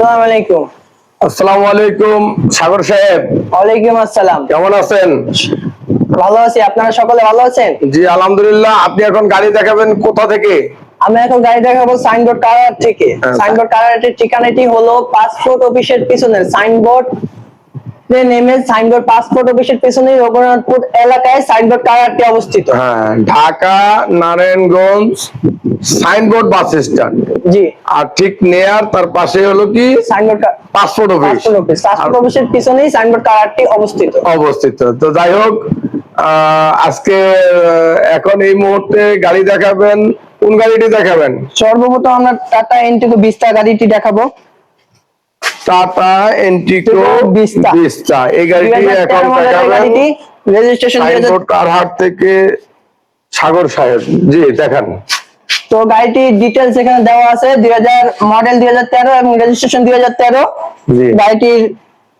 আসসালামু আলাইকুম। আসসালামু আলাইকুম সাগর সাহেব। ওয়ালাইকুম আসসালাম। কেমন আছেন? ভালো আছি আপনারা সকলে ভালো আছেন? জি আলহামদুলিল্লাহ। আপনি এখন গাড়ি দেখাবেন কোথা থেকে? আমি এখন গাড়ি দেখাবো সাইনবোর্ড কারার থেকে। হ্যাঁ। সাইনবোর্ড কারারের ঠিকানাটি হলো পাসপোর্ট অফিসের পিছনে সাইনবোর্ড সাইনবোর্ড পাসপোর্ট অফিসের পিছনে রঘুনাথপুর এলাকায় সাইনবোর্ড অবস্থিত। হ্যাঁ Dhaka Narayanganj Signboard bus stand জি। আর ঠিক নেয়ার তার পাশে হলো কি? Signboard passport office passport office passport অফিসের পিছনেই সাইনবোর্ড অবস্থিত। অবস্থিত। তো যাই হোক আজকে এখন এই মুহূর্তে গাড়ি দেখাবেন কোন গাড়িটি দেখাবেন? সর্বপ্রথম আমরা টাটা এন্টিকো বিস্তা গাড়িটি দেখাবো। টাটা এন্টিকো। ভিস্তা এই গাড়িটি এখন রেজিস্ট্রেশন কারহাট থেকে সাগর সাহেব। জি দেখান। তো গাড়িটির ডিটেলস এখানে দেওয়া আছে দুই হাজার মডেল দুই হাজার তেরো এবং রেজিস্ট্রেশন দুই হাজার তেরো। গাড়িটির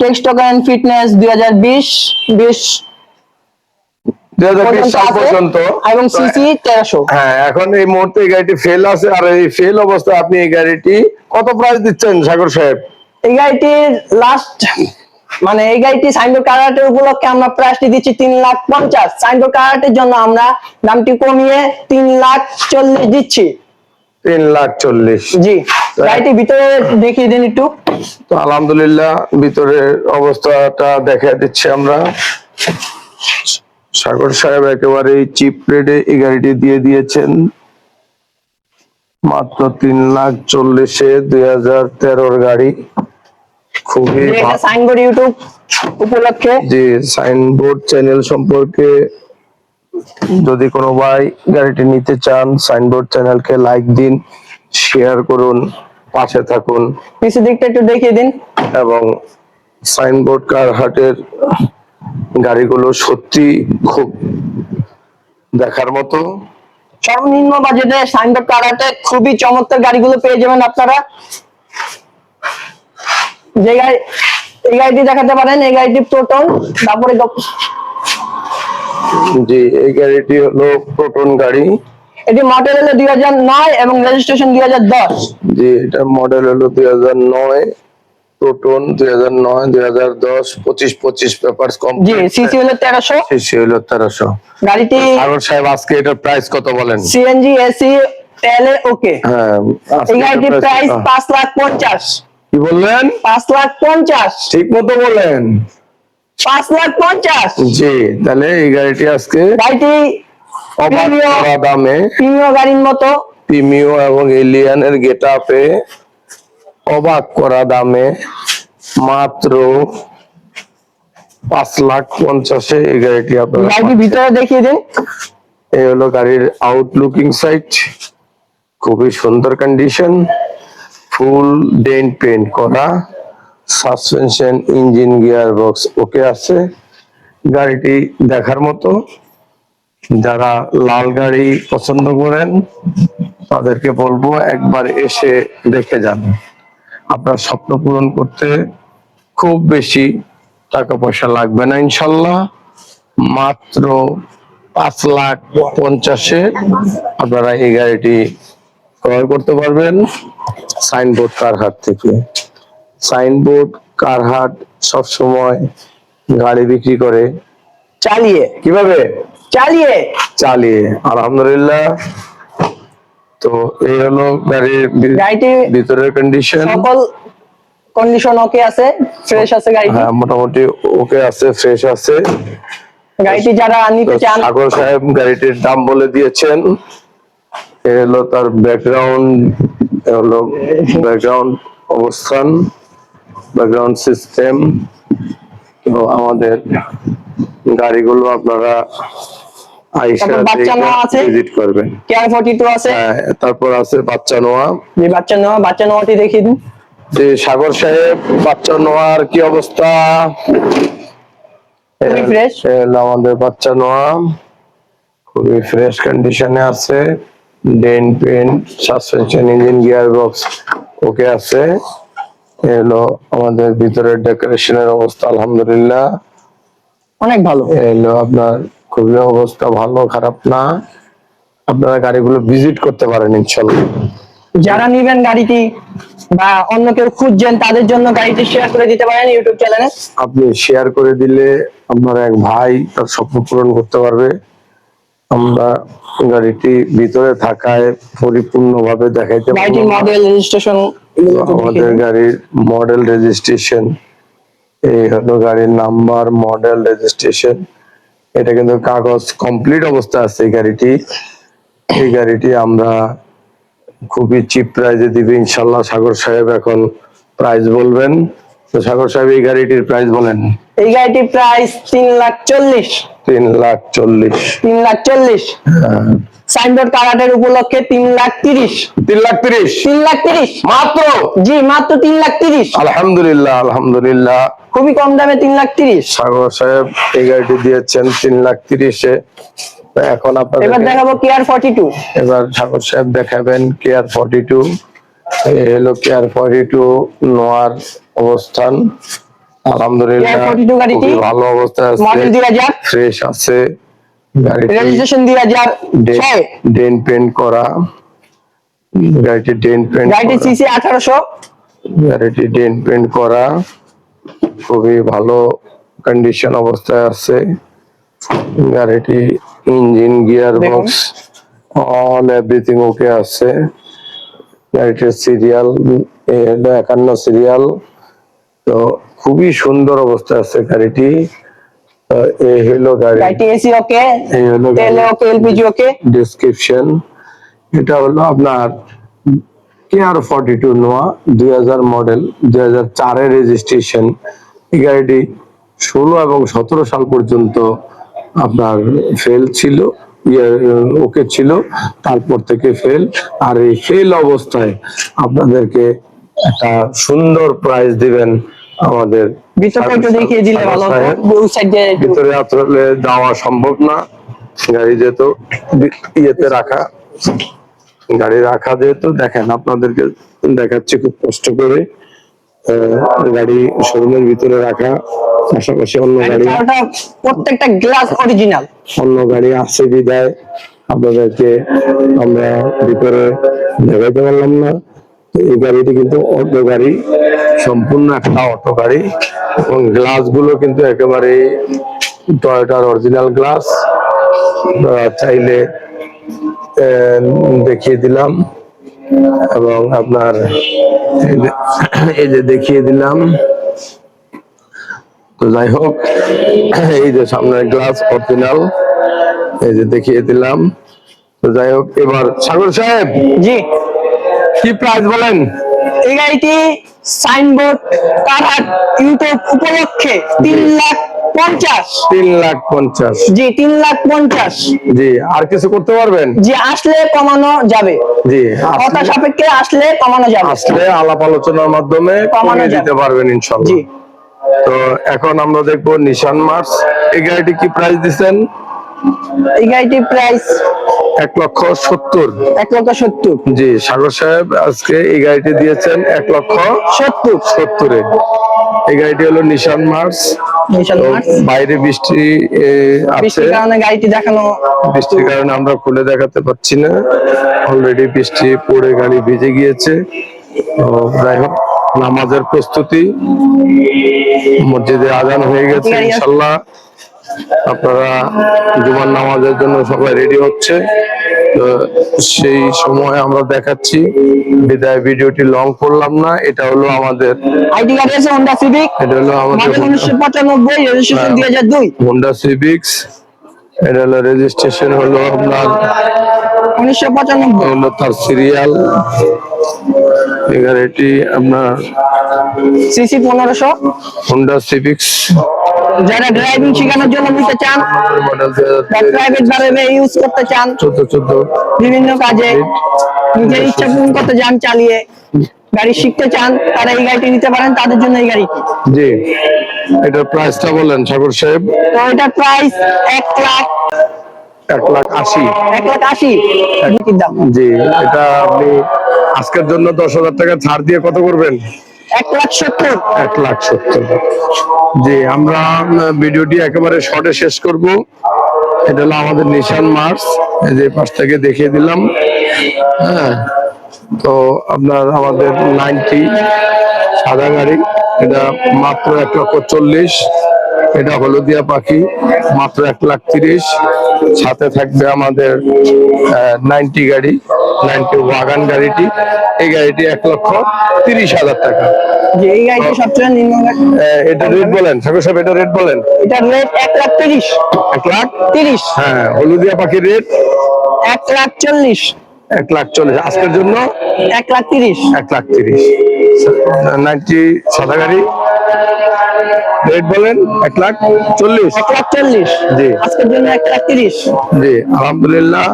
টেক্সট অ্যান্ড ফিটনেস দুই হাজার বিশ বিশ পর্যন্ত এবং সিসি তেরোশো। হ্যাঁ এখন এই মুহূর্তে এই গাড়িটি ফেল আছে আর এই ফেল অবস্থায় আপনি এই গাড়িটি কত প্রাইস দিচ্ছেন সাগর সাহেব? এই গাড়িটির লাস্ট মানে এই গাড়িটি সাইনবোর্ড কারাটের উপলক্ষে আমরা প্রাইসটি দিচ্ছি তিন লাখ পঞ্চাশ। সাইনবোর্ড কারাটের জন্য আমরা দামটি কমিয়ে তিন লাখ চল্লিশ দিচ্ছি। তিন লাখ চল্লিশ। জি গাড়িটি ভিতরে দেখিয়ে দিন একটু। তো আলহামদুলিল্লাহ ভিতরের অবস্থাটা দেখা দিচ্ছি আমরা। সাগর সাহেব একেবারে চিপ রেটে এই গাড়িটি দিয়ে দিয়েছেন। মাত্র তিন লাখ চল্লিশে দুই হাজার তেরোর গাড়ি। খুবই সাইনবোর্ড ইউটিউব উপলক্ষে। যে সাইনবোর্ড চ্যানেল সম্পর্কে যদি কোনো ভাই গাড়িটি নিতে চান সাইনবোর্ড চ্যানেলকে লাইক দিন শেয়ার করুন পাশে থাকুন। পিছু দিকটা একটু দেখিয়ে দিন। এবং সাইনবোর্ড কার হাটের গাড়িগুলো সত্যি খুব দেখার মতো। সর্বনিম্ন বাজেটে সাইনবোর্ড কারাতে খুবই চমৎকার গাড়িগুলো পেয়ে যাবেন আপনারা। যে গাড়ি এই গাড়িটি দেখাতে পারেন এই গাড়িটি প্রোটন তারপরে জি এই গাড়িটি হলো প্রোটন গাড়ি। এটি মডেল হলো দুই হাজার নয় এবং রেজিস্ট্রেশন দুই হাজার দশ। জি এটা মডেল হলো দুই হাজার নয় প্রোটন দুই হাজার নয় দুই হাজার দশ পঁচিশ পঁচিশ পেপার কম জি সিসি হলো তেরোশো। সিসি হলো তেরোশো। গাড়িটি সাগর সাহেব আজকে এটার প্রাইস কত বলেন? সিএনজি এসি তেলে ওকে হ্যাঁ এই গাড়িটির প্রাইস পাঁচ লাখ পঞ্চাশ। কি বললেন? পাঁচ লাখ পঞ্চাশ। ঠিক মতো বলেন পাঁচ লাখ পঞ্চাশ। জি তাহলে এই গাড়িটি আজকে গাড়িটি অবাক করা দামে প্রিমিয় গাড়ির মতো। প্রিমিও এবং এলিয়ানের গেট আপে অবাক করা দামে মাত্র পাঁচ লাখ পঞ্চাশে এই গাড়িটি আপনারা গাড়িটি ভিতরে দেখিয়ে দিন। এই হলো গাড়ির আউটলুকিং সাইট খুবই সুন্দর কন্ডিশন ফুল ডেন্ট পেন্ট করা suspension engine gear box okay আছে। গাড়িটি দেখার মতো। যারা লাল গাড়ি পছন্দ করেন, তাদেরকে বলব একবার এসে দেখে যান। আপনার স্বপ্ন পূরণ করতে খুব বেশি টাকা পয়সা লাগবে না, ইনশাল্লাহ। মাত্র পাঁচ লাখ পঞ্চাশে আপনারা এই গাড়িটি ক্রয় করতে পারবেন। সাইনবোর্ড কারহাট থেকে? সাইনবোর্ড কারহাট সবসময় গাড়ি বিক্রি করে? চালিয়ে। কীভাবে? চালিয়ে। চালিয়ে। আলহামদুলিল্লাহ। তো এই হলো গাড়ির ভিতরের কন্ডিশন সকল কন্ডিশন ওকে আছে? ফ্রেশ আছে গাড়িটি? হ্যাঁ মোটামুটি ওকে আছে ফ্রেশ আছে। গাড়িটি যারা নিতে চান সাগর সাহেব গাড়িটির দাম বলে দিয়েছেন। এ হলো তার ব্যাকগ্রাউন্ড হলো ব্যাকগ্রাউন্ড অবস্থান ব্যাকগ্রাউন্ড সিস্টেম তো আমাদের গাড়িগুলো আপনারা আইসা বাচ্চা নেওয়া আছে? ভিজিট করবেন। কেয়ার ফর্টি টু আছে? হ্যাঁ, তারপর আছে বাচ্চা নোয়া যে বাচ্চা নেওয়া বাচ্চা নেওয়াটি দেখিয়ে দিন। যে সাগর সাহেব বাচ্চা নোয়ার কি অবস্থা? খুবই হলো আমাদের বাচ্চা নোয়া খুবই ফ্রেশ কন্ডিশনে আছে। Dent paint suspension engine gear box okay আছে। এ হলো আমাদের ভিতরের ডেকোরেশনের অবস্থা আলহামদুলিল্লাহ। অনেক ভালো। এ হলো আপনার খুবই অবস্থা ভালো খারাপ না। আপনারা গাড়িগুলো ভিজিট করতে পারেন ইনশাল্লাহ যারা নিবেন গাড়িটি বা অন্য কেউ খুঁজছেন তাদের জন্য গাড়িটি শেয়ার করে দিতে পারেন ইউটিউব চ্যানেলে আপনি শেয়ার করে দিলে আপনার এক ভাই তার স্বপ্ন পূরণ করতে পারবে। আমরা গাড়িটি ভিতরে থাকায় পরিপূর্ণভাবে দেখাইতে গাড়িটির মডেল রেজিস্ট্রেশন আমাদের গাড়ির মডেল রেজিস্ট্রেশন এই হলো গাড়ির নাম্বার মডেল রেজিস্ট্রেশন এটা কিন্তু কাগজ কমপ্লিট অবস্থা আছে এই গাড়িটি। এই গাড়িটি আমরা খুবই চিপ প্রাইজে দিবে ইনশাল্লাহ সাগর সাহেব এখন প্রাইস বলবেন। তো সাগর সাহেব এই গাড়িটির প্রাইস বলেন। এই গাড়িটির প্রাইস তিন লাখ চল্লিশ। তিন লাখ চল্লিশ। তিন লাখ চল্লিশ। সাইনবোর্ড কারাটের উপলক্ষে তিন লাখ তিরিশ। তিন লাখ তিরিশ। তিন লাখ তিরিশ। মাত্র? জি মাত্র তিন লাখ তিরিশ। আলহামদুলিল্লাহ আলহামদুলিল্লাহ। খুবই কম দামে তিন লাখ তিরিশ। সাগর সাহেব এই গাড়িটি দিয়েছেন তিন লাখ তিরিশে। এখন এবার আপনাদের দেখাবো কেয়ার ফর্টি টু এবার সাগর সাহেব দেখাবেন কেয়ার ফর্টি টু হলো কেয়ার ফর্টি টু নোয়ার অবস্থান। আলহামদুলিল্লাহ Care 42 গাড়িটি। খুবই ভালো অবস্থায় আছে। মডেল দুই হাজার। ফ্রেশ আছে। রেজিস্ট্রেশন দুই হাজার ছয়। ডেন পেন্ট করা। গাড়িটি ডেন পেন্ট গাড়িটি সিসি আঠারোশো। গাড়িটি ডেন পেন্ট করা। খুবই ভালো কন্ডিশন অবস্থায় আছে। গাড়িটি engine gear box all everything okay আছে। গাড়িটির সিরিয়াল একান্ন সিরিয়াল তো খুবই সুন্দর অবস্থায় আছে গাড়িটি। এই হলো গাড়ি গাড়িটি এসি ওকে এই হলো তেলে ওকে এলপিজি ওকে। ডেসক্রিপশন এটা হলো আপনার কেয়ার ফর্টি টু নোয়া দুই মডেল দুই হাজার চারের রেজিস্ট্রেশন এই গাড়িটি ষোলো এবং সতেরো সাল পর্যন্ত আপনার ফেল ছিল ওকে ছিল তারপর থেকে ফেল আর এই ফেল অবস্থায় আপনাদেরকে একটা সুন্দর প্রাইজ দিবেন। আমাদের ভিতরটা একটু দেখিয়ে দিলে ভালো হতো। ওই সাইড ভিতরে আসলে যাওয়া সম্ভব না। গাড়ি যেহেতু ইয়েতে রাখা। গাড়ি রাখা যেহেতু দেখেন আপনাদেরকে দেখাচ্ছি খুব কষ্ট করে। গাড়ি শোরুমের ভিতরে রাখা। পাশাপাশি অন্য গাড়ি প্রত্যেকটা গ্লাস অরিজিনাল অন্য গাড়ি আছে বিদায়। আপনাদেরকে আমরা ভিতরে দেখাতে পারলাম না। এই গাড়িটি কিন্তু অটো গাড়ি, সম্পূর্ণ একটা অটো গাড়ি এবং গ্লাসগুলো কিন্তু একেবারে টয়োটার অরিজিনাল গ্লাস চাইলে দেখিয়ে দিলাম এবং আপনার এই যে দেখিয়ে দিলাম। তো যাই হোক, এই যে সামনের গ্লাস অরিজিনাল এই যে দেখিয়ে দিলাম। তো যাই হোক, এবার সাগর সাহেব, জি। কি প্রাইস বলেন? এই গাড়িটি সাইনবোর্ড কারহাট ইউটিউব উপলক্ষে তিন লাখ পঞ্চাশ। তিন লাখ পঞ্চাশ। জি তিন লাখ পঞ্চাশ। জি আর কিছু করতে পারবেন? জি আসলে কমানো যাবে। জি কথা সাপেক্ষে আসলে কমানো যাবে। আসলে আলাপ আলোচনার মাধ্যমে কমানো দিতে পারবেন ইনশাল্লাহ। তো এখন আমরা দেখব নিশান মার্স। এই গাড়িটি কি প্রাইস দিচ্ছেন? এই গাড়িটির প্রাইস এক লক্ষ সত্তর। এক লক্ষ সত্তর। জি সাগর সাহেব আজকে এই গাড়িটি দিয়েছেন এক লক্ষ সত্তর। সত্তরে। এই গাড়িটি হলো নিশান মার্স নিশান মার্স। বাইরে বৃষ্টি আছে। বৃষ্টির কারণে গাড়িটি দেখানো বৃষ্টির কারণে আমরা খুলে দেখাতে পাচ্ছি না। অলরেডি বৃষ্টি পড়ে গাড়ি ভিজে গিয়েছে। যাই হোক নামাজের প্রস্তুতি। মসজিদে আজান হয়ে গেছে। ইনশাল্লাহ। আপনারা জুমার নামাজের জন্য সবাই রেডি হচ্ছে। তো সেই সময় আমরা দেখাচ্ছি। বিদায় ভিডিওটি লং করলাম না। এটা হলো আমাদের আইডি গাড়ি আছে হোন্ডা সিভিক এটা হলো আমাদের মডেল উনিশশো পঁচানব্বই রেজিস্ট্রেশন দুই হাজার দুই। হোন্ডা সিভিক্স এটা হলো রেজিস্ট্রেশন হলো আপনার উনিশশো পঁচানব্বই। হলো তার সিরিয়াল এই গাড়িটি আপনার সিসি পনেরোশো। হোন্ডা সিভিক্স যারা ড্রাইভিং শেখানোর জন্য নিতে চান প্রাইভেট ভাবে ইউজ করতে চান চোদ্দ চোদ্দ। বিভিন্ন কাজে নিজের ইচ্ছা পূরণ করতে চান চালিয়ে গাড়ি শিখতে চান তারা এই গাড়িটি নিতে পারেন তাদের জন্য এই গাড়িটি। জি। এটার প্রাইসটা বলেন সাগর সাহেব। তো এটার প্রাইস এক লাখ এক লাখ আশি। এক লাখ আশি জি এটা আপনি আজকের জন্য দশ হাজার টাকা ছাড় দিয়ে কত করবেন? এক লাখ সত্তর। এক লাখ সত্তর। জি, আমরা ভিডিওটি একেবারে শর্টে শেষ করব। এটা হলো আমাদের নিশান মার্স। যে পাশ থেকে দেখিয়ে দিলাম। হ্যাঁ তো আপনার আমাদের নাইনটি সাদা গাড়ি। এটা মাত্র এক লক্ষ চল্লিশ। এটা হলদিয়া পাখি, মাত্র এক লাখ তিরিশ। সাথে থাকবে আমাদের নাইনটি গাড়ি। নাইনটি ওয়াগান গাড়িটি এই গাড়িটি এক লক্ষ তিরিশ হাজার টাকা। এই গাড়িটি সবচেয়ে নিম্ন এটা রেট বলেন সাহেব এটা রেট বলেন। এটার রেট এক লাখ তিরিশ। এক লাখ? তিরিশ। হ্যাঁ হলুদিয়া পাখির রেট? এক লাখ চল্লিশ। এক লাখ চল্লিশ। আজকের জন্য? এক লাখ তিরিশ। এক লাখ তিরিশ। নাইনটি সাদা গাড়ি। রেট বলেন এক লাখ চল্লিশ। এক লাখ চল্লিশ? জি। আজকের জন্য এক লাখ তিরিশ। জি আলহামদুলিল্লাহ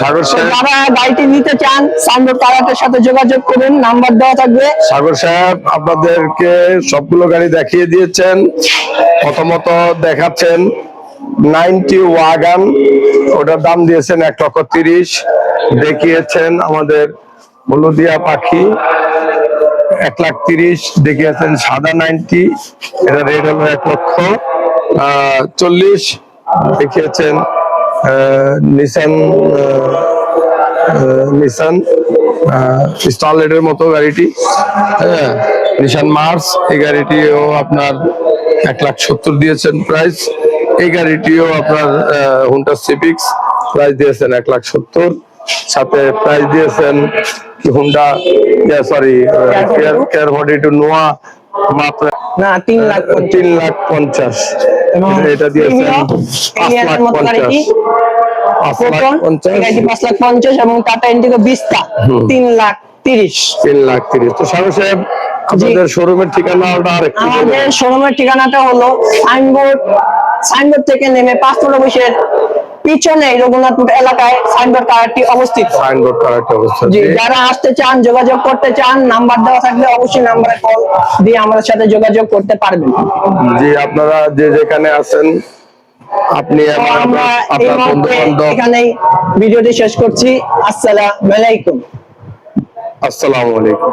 সাগর সাহেব যারা গাড়িটি নিতে চান সাইনবোর্ড কারাটের সাথে যোগাযোগ করুন নাম্বার দেওয়া থাকবে। সাগর সাহেব আপনাদেরকে সবগুলো গাড়ি দেখিয়ে দিয়েছেন প্রথমত দেখাচ্ছেন নাইনটি ওয়াগান ওটার দাম দিয়েছেন এক লক্ষ তিরিশ। দেখিয়েছেন আমাদের হলুদিয়া পাখি। এক লাখ তিরিশ, দেখিয়েছেন সাদা নাইনটি, এটা রেট হলো এক লক্ষ চল্লিশ, দেখিয়েছেন নিসান নিসান স্টারলেটের মতো গাড়িটি হ্যাঁ নিশান মার্স এই গাড়িটিও আপনার এক লাখ সত্তর দিয়েছেন প্রাইস এই গাড়িটিও আপনার হুন্ডা সিভিক্স প্রাইস দিয়েছেন এক লাখ সত্তর। সাথে প্রাইজ দিয়েছেন Honda sorry care body two Noah মাত্র না তিন লাখ তিন লাখ পঞ্চাশ। এটা দিয়েছেন পাঁচ লাখ পঞ্চাশ। পাঁচ লাখ এবং টাটা ইন্ডিগো বিস্তা তিন লাখ তিরিশ। তিন লাখ তিরিশ। তো সাহেব আপনাদের শোরুমের ঠিকানাটা। আমাদের শোরুমের ঠিকানাটা হলো সাইনবোর্ড সাইনবোর্ড থেকে নেমে পাঁচ নম্বর বসের পিছনে রঘুনাথপুর এলাকায় সাইনবোর্ড কার্ডটি অবস্থিত। সাইনবোর্ড করার অবস্থিত। জি। যারা আসতে চান যোগাযোগ করতে চান নাম্বার দেওয়া থাকলে অবশ্যই নাম্বারে কল দিয়ে আমাদের সাথে যোগাযোগ করতে পারবেন। জি আপনারা যে যেখানে আছেন আপনি আমরা এই মুহূর্তে এখানেই ভিডিওটি শেষ করছি। আসসালামু আলাইকুম। আসসালামু আলাইকুম।